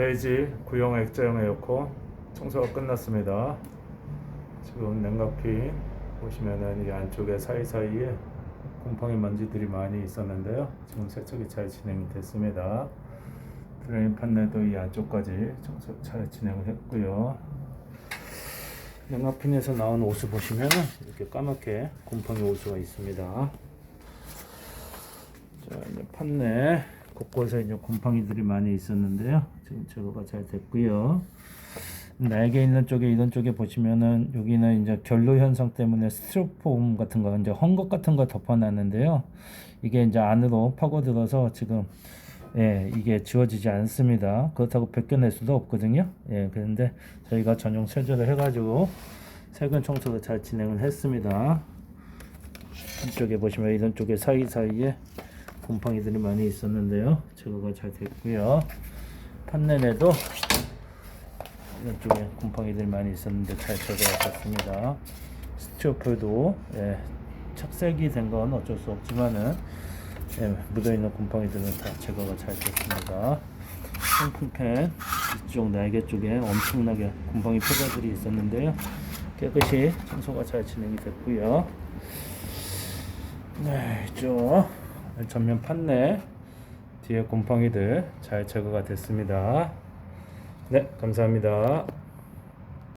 베이지 구형 액자형 에어컨 청소가 끝났습니다. 지금 냉각핀 보시면은 이 안쪽에 사이사이에 곰팡이 먼지들이 많이 있었는데요. 지금 세척이 잘 진행이 됐습니다. 드레인 판넬도 이 안쪽까지 청소 잘 진행을 했고요. 냉각핀에서 나온 옷을 보시면은 이렇게 까맣게 곰팡이 옷수가 있습니다. 자 이제 판넬 곳곳에 이제 곰팡이들이 많이 있었는데요. 지금 제거가 잘 됐고요. 날개 있는 쪽에 이런 쪽에 보시면은 여기는 이제 결로 현상 때문에 스티로폼 같은 거 이제 헝겊 같은 거 덮어놨는데요. 이게 이제 안으로 파고들어서 지금 예 이게 지워지지 않습니다. 그렇다고 벗겨낼 수도 없거든요. 예 그런데 저희가 전용 세제를 해가지고 세균 청소를 잘 진행을 했습니다. 한쪽에 보시면 이런 쪽에 사이사이에 곰팡이들이 많이 있었는데요. 제거가 잘 됐고요. 판넬에도 이런 쪽에 곰팡이들이 많이 있었는데 잘 제거가 됐습니다. 스티로폴도 예, 착색이 된 건 어쩔 수 없지만은 예, 묻어있는 곰팡이들은 다 제거가 잘 됐습니다. 통풍팬 이쪽 날개 쪽에 엄청나게 곰팡이 포자들이 있었는데요. 깨끗이 청소가 잘 진행이 됐고요. 네, 이쪽 전면 판넬 뒤에 곰팡이들 잘 제거가 됐습니다. 네, 감사합니다.